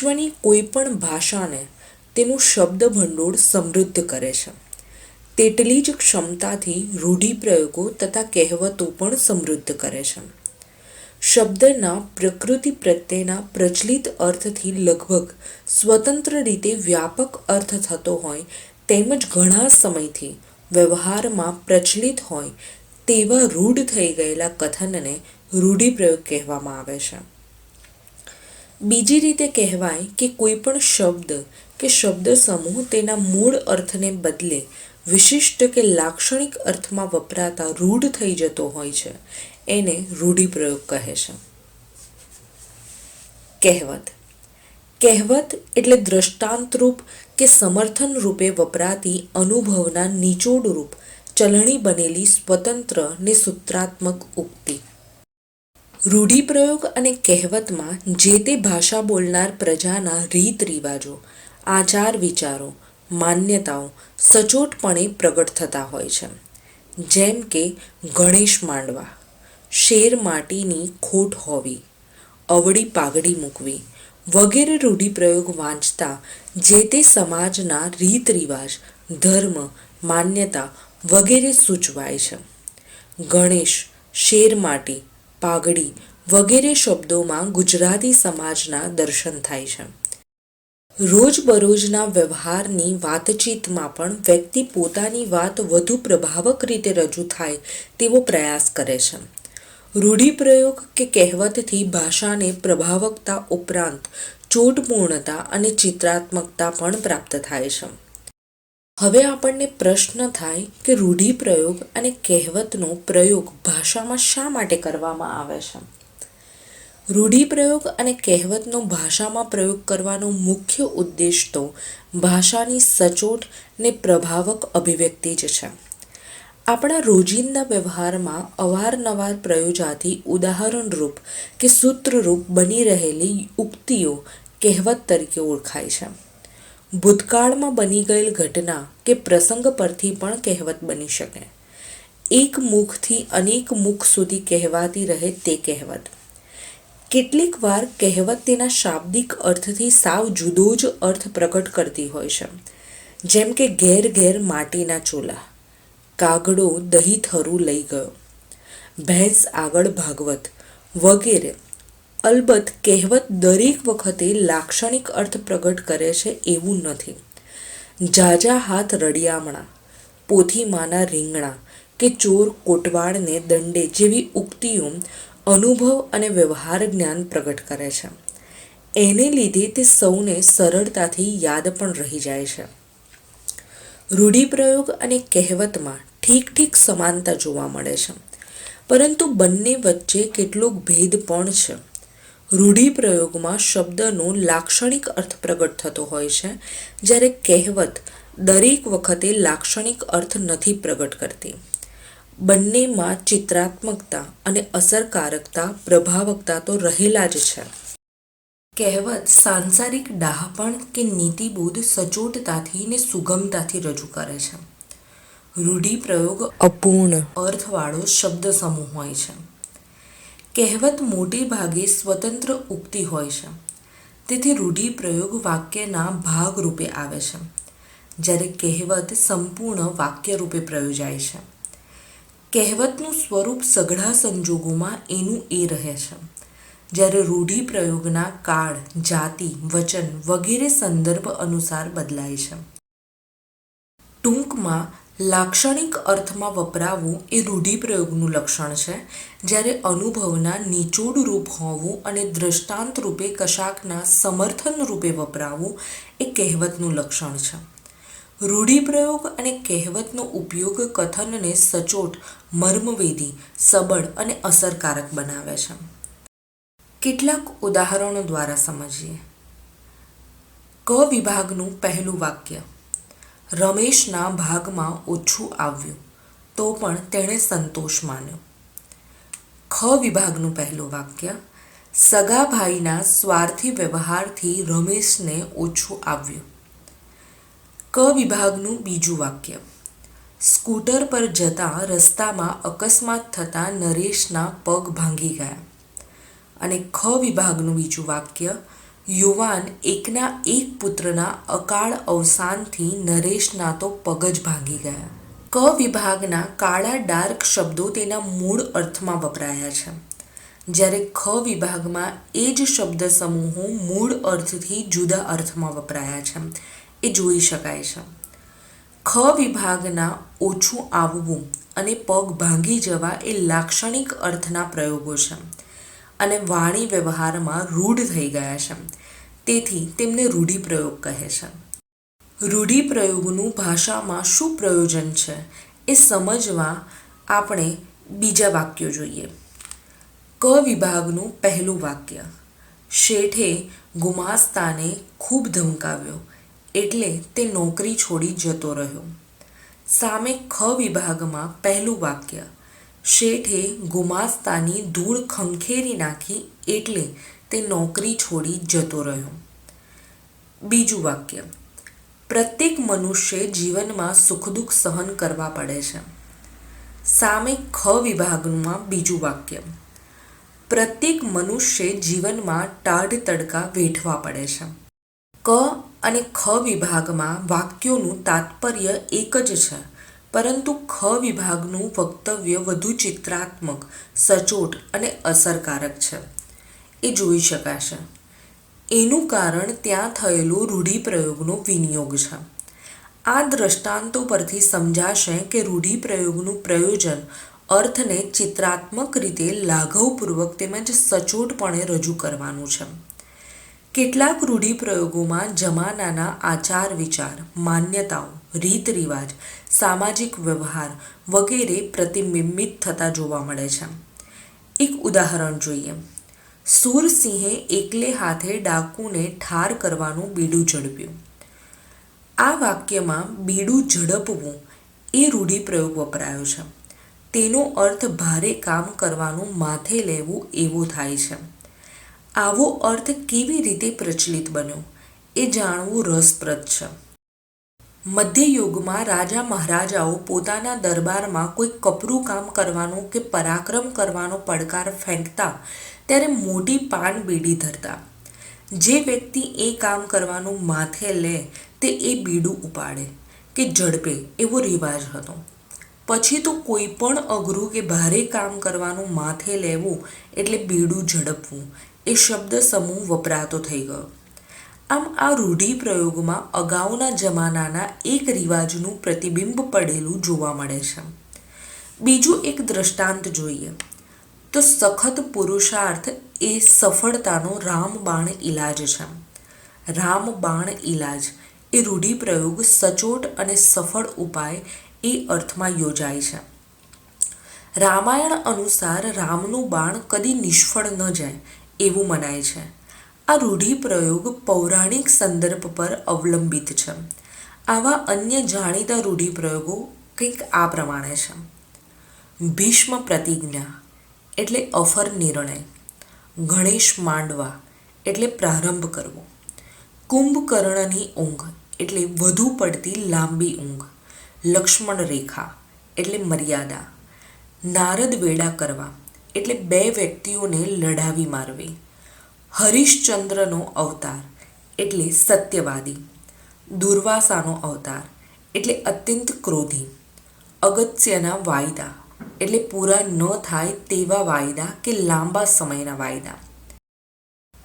વિશ્વની કોઈ પણ ભાષાને તેનું શબ્દ ભંડોળ સમૃદ્ધ કરે છે. તેટલી જ ક્ષમતાથી રૂઢિપ્રયોગો તથા કહેવતો પણ સમૃદ્ધ કરે છે. શબ્દના પ્રકૃતિ પ્રત્યેના પ્રચલિત અર્થથી લગભગ સ્વતંત્ર રીતે વ્યાપક અર્થ થતો હોય તેમજ ઘણા સમયથી વ્યવહારમાં પ્રચલિત હોય તેવા રૂઢ થઈ ગયેલા કથનને રૂઢિપ્રયોગ કહેવામાં આવે છે. બીજી રીતે કહેવાય કે કોઈ પણ શબ્દ કે શબ્દ સમૂહ તેના મૂળ અર્થને બદલે વિશિષ્ટ કે લાક્ષણિક અર્થમાં વપરાતા રૂઢ થઈ જતો હોય છે. એને રૂઢિપ્રયોગ કહે છે. કહેવત. કહેવત એટલે દ્રષ્ટાંતરૂપ કે સમર્થન રૂપે વપરાતી અનુભવના નિચોડરૂપ, ચલણી બનેલી સ્વતંત્ર ને સૂત્રાત્મક ઉક્તિ. રૂઢિપ્રયોગ અને કહેવતમાં જે તે ભાષા બોલનાર પ્રજાના રીત રિવાજો, આચાર વિચારો, માન્યતાઓ સચોટપણે પ્રગટ થતા હોય છે. જેમ કે ગણેશ માંડવા, શેર માટીની ખોટ હોવી, અવળી પાઘડી મૂકવી વગેરે રૂઢિપ્રયોગ વાંચતા જે તે સમાજના રીત રિવાજ, ધર્મ, માન્યતા વગેરે સૂચવાય છે. ગણેશ, શેર માટી પાઘડી વગેરે શબ્દોમાં ગુજરાતી સમાજના દર્શન થાય છે. રોજબરોજના વ્યવહારની વાતચીતમાં પણ વ્યક્તિ પોતાની વાત વધુ પ્રભાવક રીતે રજૂ થાય તેવો પ્રયાસ કરે છે. રૂઢિપ્રયોગ કે કહેવતથી ભાષાને પ્રભાવકતા ઉપરાંત ચોટપૂર્ણતા અને ચિત્રાત્મકતા પણ પ્રાપ્ત થાય છે. હવે આપણને પ્રશ્ન થાય કે રૂઢિપ્રયોગ અને કહેવતનો પ્રયોગ ભાષામાં શા માટે કરવામાં આવે છે? રૂઢિપ્રયોગ અને કહેવતનો ભાષામાં પ્રયોગ કરવાનો મુખ્ય ઉદ્દેશ તો ભાષાની સચોટ ને પ્રભાવક અભિવ્યક્તિ જ છે. આપણા રોજિંદા વ્યવહારમાં અવારનવાર પ્રયોજાતી ઉદાહરણરૂપ કે સૂત્રરૂપ બની રહેલી ઉક્તિઓ કહેવત તરીકે ઓળખાય છે. ભૂતકાળમાં બની ગયેલ ઘટના કે પ્રસંગ પરથી પણ કહેવત બની શકે. એક મુખથી અનેક મુખ સુધી કહેવાતી રહે તે કહેવત. કેટલીક વાર કહેવત તેના શાબ્દિક અર્થથી સાવ જુદો જ અર્થ પ્રગટ કરતી હોય છે. જેમ કે ઘેર ઘેર માટીના ચોલા, કાગડો દહીં થરું લઈ ગયો, ભેંસ આગળ ભાગવત વગેરે. અલબત્ત કહેવત દરેક વખતે લાક્ષણિક અર્થ પ્રગટ કરે છે એવું નથી. જાજા હાથ રડિયામણા, પોથીમાના રીંગણા કે ચોર કોટવાળને દંડે જેવી ઉક્તિઓ અનુભવ અને વ્યવહાર જ્ઞાન પ્રગટ કરે છે. એને લીધે તે સૌને સરળતાથી યાદ પણ રહી જાય છે. રૂઢિપ્રયોગ અને કહેવતમાં ઠીક ઠીક સમાનતા જોવા મળે છે. પરંતુ બંને વચ્ચે કેટલોક ભેદ પણ છે. રૂઢિપ્રયોગમાં શબ્દનો લાક્ષણિક અર્થ પ્રગટ થતો હોય છે, જ્યારે કહેવત દરેક વખતે લાક્ષણિક અર્થ નથી પ્રગટ કરતી. બંનેમાં ચિત્રાત્મકતા અને અસરકારકતા, પ્રભાવકતા તો રહેલા જ છે. કહેવત સાંસારિક ડાહપણ કે નીતિબોધ સચોટતાથી ને સુગમતાથી રજૂ કરે છે. રૂઢિપ્રયોગ અપૂર્ણ અર્થવાળો શબ્દ સમૂહ હોય છે. કહેવત મોટે ભાગે સ્વતંત્ર ઉક્તિ હોય છે. તેથી રૂઢિપ્રયોગ વાક્યના ભાગ રૂપે આવે છે. જ્યારે કહેવત સંપૂર્ણ વાક્ય રૂપે પ્રયોજાય છે. કહેવતનું સ્વરૂપ સઘળા સંજોગોમાં એનું એ રહે છે. જ્યારે રૂઢિપ્રયોગના કાળ, જાતિ, વચન વગેરે સંદર્ભ અનુસાર બદલાય છે. ટૂંકમાં લાક્ષણિક અર્થમાં વપરાવું એ રૂઢિપ્રયોગનું લક્ષણ છે. જ્યારે અનુભવના નિચોડ રૂપ હોવું અને દ્રષ્ટાંત રૂપે કશાકના સમર્થન રૂપે વપરાવું એ કહેવતનું લક્ષણ છે. રૂઢિપ્રયોગ અને કહેવતનો ઉપયોગ કથનને સચોટ, મર્મવેદી, સબળ અને અસરકારક બનાવે છે. કેટલાક ઉદાહરણો દ્વારા સમજીએ. ક વિભાગનું પહેલું વાક્ય રમેશના ભાગમાં ઓછું આવ્યું, તો પણ તેણે સંતોષ માન્યો. ખ વિભાગનું પહેલું વાક્ય સગા ભાઈના સ્વાર્થી વ્યવહારથી રમેશને ઓછું આવ્યું. ક વિભાગનું બીજું વાક્ય, સ્કૂટર પર જતા રસ્તામાં અકસ્માત થતાં નરેશના પગ ભાંગી ગયા. અને ખ વિભાગનું બીજું વાક્ય યુવાન એકના એક પુત્રના અકાળ અવસાનથી નરેશના તો પગ જ ભાંગી ગયા. ક વિભાગના કાળા ડાર્ક શબ્દો તેના મૂળ અર્થમાં વપરાયા છે. જ્યારે ખ વિભાગમાં એ જ શબ્દ સમૂહો મૂળ અર્થથી જુદા અર્થમાં વપરાયા છે. એ જોઈ શકાય છે. ખ વિભાગના ઓછું આવવું અને પગ ભાંગી જવા એ લાક્ષણિક અર્થના પ્રયોગો છે. અને વાણી વ્યવહારમાં રૂઢ થઈ ગયા છે. તેથી તેમને રૂઢિપ્રયોગ કહે છે. રૂઢિપ્રયોગનું ભાષામાં શું પ્રયોજન છે એ સમજવા આપણે બીજા વાક્યો જોઈએ. ક વિભાગનું પહેલું વાક્ય. શેઠે ગુમાસ્તાને ખૂબ ધમકાવ્યો એટલે તે નોકરી છોડી જતો રહ્યો. સામે ખ વિભાગમાં પહેલું વાક્ય. શેઠે ગુમાસ્તાની ધૂળ ખંખેરી નાખી એટલે તે નોકરી છોડી જતો રહ્યો. બીજું વાક્ય. પ્રત્યેક મનુષ્ય જીવનમાં સુખ દુઃખ સહન કરવા પડે છે. સામે ખ વિભાગમાં બીજું વાક્ય. પ્રત્યેક મનુષ્ય જીવનમાં ટાઢ તડકા વેઠવા પડે છે. ક અને ખ વિભાગમાં વાક્યોનું તાત્પર્ય એક જ છે. પરંતુ ખ વિભાગનું વક્તવ્ય વધુ ચિત્રાત્મક, સચોટ અને અસરકારક છે. એ જોઈ શકાશે. એનું કારણ ત્યાં થયેલો રૂઢિપ્રયોગનો વિનિયોગ છે. આ દ્રષ્ટાંતો પરથી સમજાશે કે રૂઢિપ્રયોગનું પ્રયોજન અર્થને ચિત્રાત્મક રીતે લાઘવપૂર્વક તેમજ સચોટપણે રજૂ કરવાનું છે. કેટલાક રૂઢિપ્રયોગોમાં જમાનાના આચાર વિચાર, માન્યતાઓ રીત રિવાજ સામાજિક વ્યવહાર વગેરે પ્રતિબિંબિત થતા જોવા મળે છે. એક ઉદાહરણ જોઈએ. સુરસિંહે એકલે હાથે ડાકુને ઠાર કરવાનું બીડું ઝડપ્યું. આ વાક્યમાં બીડું ઝડપવું એ રૂઢિપ્રયોગ વપરાયો છે. તેનો અર્થ ભારે કામ કરવાનું માથે લેવું એવો થાય છે. આવો અર્થ કેવી રીતે પ્રચલિત બન્યો? એ જાણવું રસપ્રદ છે. મધ્યયુગમાં રાજા મહારાજાઓ પોતાના દરબારમાં કોઈ કપરું કામ કરવાનો કે પરાક્રમ કરવાનો પડકાર ફેંકતા ત્યારે મોટી પાન બીડી ધરતા. જે વ્યક્તિ એ કામ કરવાનું માથે લે તે એ બીડું ઉપાડે કે ઝડપે એવો રિવાજ હતો. પછી તો કોઈ પણ અઘરું કે ભારે કામ કરવાનું માથે લેવું એટલે બીડું ઝડપવું એ શબ્દ સમૂહ વપરાતો થઈ ગયો. આમ આ રૂઢિપ્રયોગમાં અગાઉના જમાનાના એક રિવાજનું પ્રતિબિંબ પડેલું જોવા મળે છે. બીજું એક દ્રષ્ટાંત જોઈએ. તો સખત પુરુષાર્થ એ સફળતાનો રામબાણ ઈલાજ છે. રામબાણ ઈલાજ એ રૂઢિપ્રયોગ સચોટ અને સફળ ઉપાય એ અર્થમાં યોજાય છે. રામાયણ અનુસાર રામનું બાણ કદી નિષ્ફળ ન જાય એવું મનાય છે. આ રૂઢિપ્રયોગ પૌરાણિક સંદર્ભ પર અવલંબિત છે. આવા અન્ય જાણીતા રૂઢિપ્રયોગો કંઈક આ પ્રમાણે છે. ભીષ્મ પ્રતિજ્ઞા એટલે અફર નિર્ણય. ગણેશ માંડવા એટલે પ્રારંભ કરવો. કુંભકર્ણની ઊંઘ એટલે વધુ પડતી લાંબી ઊંઘ. લક્ષ્મણ રેખા એટલે મર્યાદા. નારદ વેડા કરવા એટલે બે વ્યક્તિઓને લડાવી મારવી. હરિશ્ચંદ્રનો અવતાર એટલે સત્યવાદી. દુર્વાસાનો અવતાર એટલે અત્યંત ક્રોધી. અગત્યના વાયદા એટલે પૂરા ન થાય તેવા વાયદા કે લાંબા સમયના વાયદા.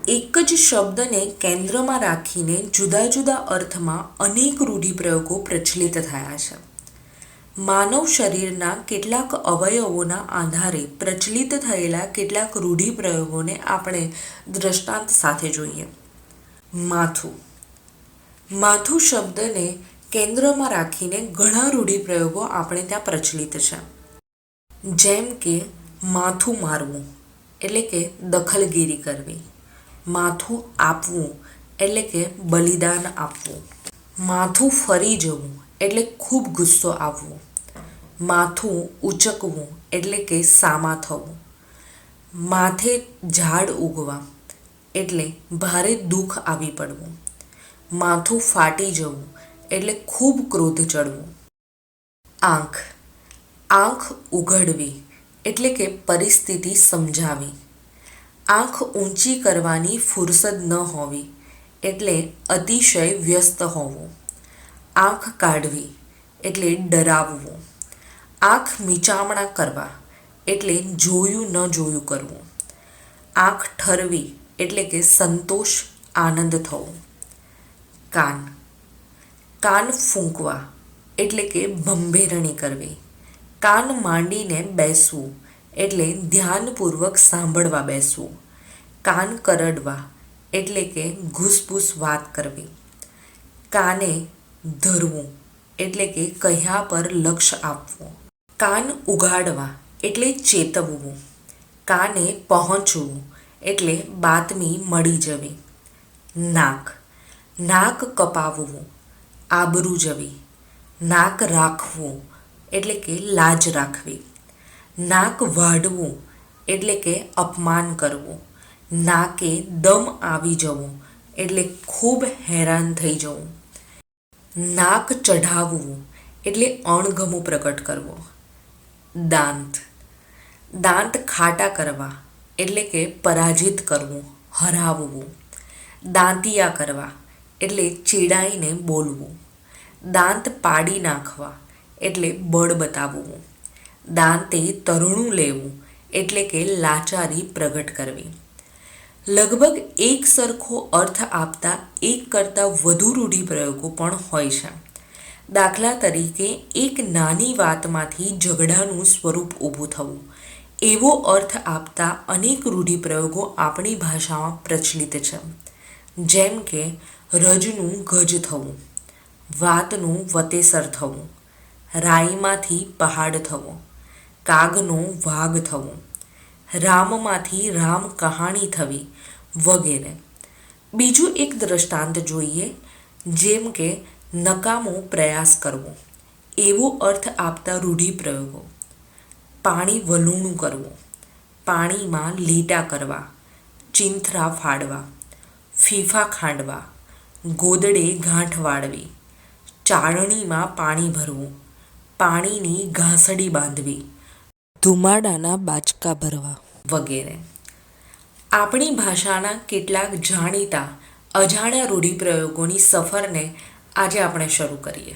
એક જ શબ્દને કેન્દ્રમાં રાખીને જુદા જુદા અર્થમાં અનેક રૂઢિપ્રયોગો પ્રચલિત થયા છે. માનવ શરીરના કેટલાક અવયવોના આધારે પ્રચલિત થયેલા કેટલાક રૂઢિપ્રયોગોને આપણે દ્રષ્ટાંત સાથે જોઈએ. માથું. માથું શબ્દને કેન્દ્રમાં રાખીને ઘણા રૂઢિપ્રયોગો આપણે ત્યાં પ્રચલિત છે. જેમ કે માથું મારવું, એટલે કે દખલગીરી કરવી. માથું આપવું, એટલે કે બલિદાન આપવું. માથું ફરી જવું એટલે ખૂબ ગુસ્સો આવવો. માથું ઉચકવું એટલે કે સામા થવું. માથે ઝાડ ઉગવા એટલે ભારે દુઃખ આવી પડવું. માથું ફાટી જવું એટલે ખૂબ ક્રોધ ચડવું. આંખ. આંખ ઉઘડવી એટલે કે પરિસ્થિતિ સમજાવી. આંખ ઊંચી કરવાની ફુરસદ ન હોવી એટલે અતિશય વ્યસ્ત હોવું. આંખ કાઢવી એટલે ડરાવવું. આંખ મીચામણા કરવા એટલે જોયું ન જોયું કરવું. આંખ ઠરવી એટલે કે સંતોષ, આનંદ થવો. કાન. કાન ફૂંકવા એટલે કે ભંભેરણી કરવી. કાન માંડીને બેસવું એટલે ધ્યાનપૂર્વક સાંભળવા બેસવું. કાન કરડવા એટલે કે ઘૂસપૂસ વાત કરવી. કાને ધરવું, એટલે કે કહ્યા પર લક્ષ્ય આપવું. કાન ઉગાડવા, એટલે ચેતવવું. કાને પહોંચવું, એટલે બાતમી મળી જવી. નાક નાક કપાવવું, આબરૂ જવી. નાક રાખવું, એટલે કે લાજ રાખવી. નાક વાઢવું, એટલે કે અપમાન કરવું. નાકે દમ આવી જવું, એટલે ખૂબ હેરાન થઈ જવું. નાક ચઢાવવું એટલે અણગમો પ્રગટ કરવો. દાંત. દાંત ખાટા કરવા એટલે કે પરાજિત કરવું, હરાવવું. દાંતિયા કરવા એટલે ચીડાઈને બોલવું. દાંત પાડી નાખવા એટલે બળ બતાવવું. દાંતે તરણું લેવું એટલે કે લાચારી પ્રગટ કરવી. લગભગ એક સરખો અર્થ આપતા એક કરતાં વધુ રૂઢિપ્રયોગો પણ હોય છે. દાખલા તરીકે, એક નાની વાતમાંથી ઝઘડાનું સ્વરૂપ ઊભું થવું. એવો અર્થ આપતા અનેક રૂઢિપ્રયોગો આપણી ભાષામાં પ્રચલિત છે. જેમ કે, રજનું ગજ થવું, વાતનું વતેસર થવું, રાઈમાંથી પહાડ થવો, કાગનો વાઘ થવો, રામમાંથી રામ કહાણી થવી વગેરે. બીજું એક દ્રષ્ટાંત જોઈએ, જેમ કે નકામો પ્રયાસ કરવો. એવો અર્થ આપતા રૂઢિપ્રયોગો. પાણી વલૂણું કરવું. પાણીમાં લીટા કરવા. ચિંથરા ફાડવા. ફીફા ખાંડવા. ગોદડે ગાંઠ વાળવી. ચાળણીમાં પાણી ભરવું. પાણીની ઘાસડી બાંધવી. ધુમાડાના બાચકા ભરવા વગેરે. આપણી ભાષાના કેટલાક જાણીતા અજાણ્યા રૂઢિપ્રયોગોની સફરને આજે આપણે શરૂ કરીએ.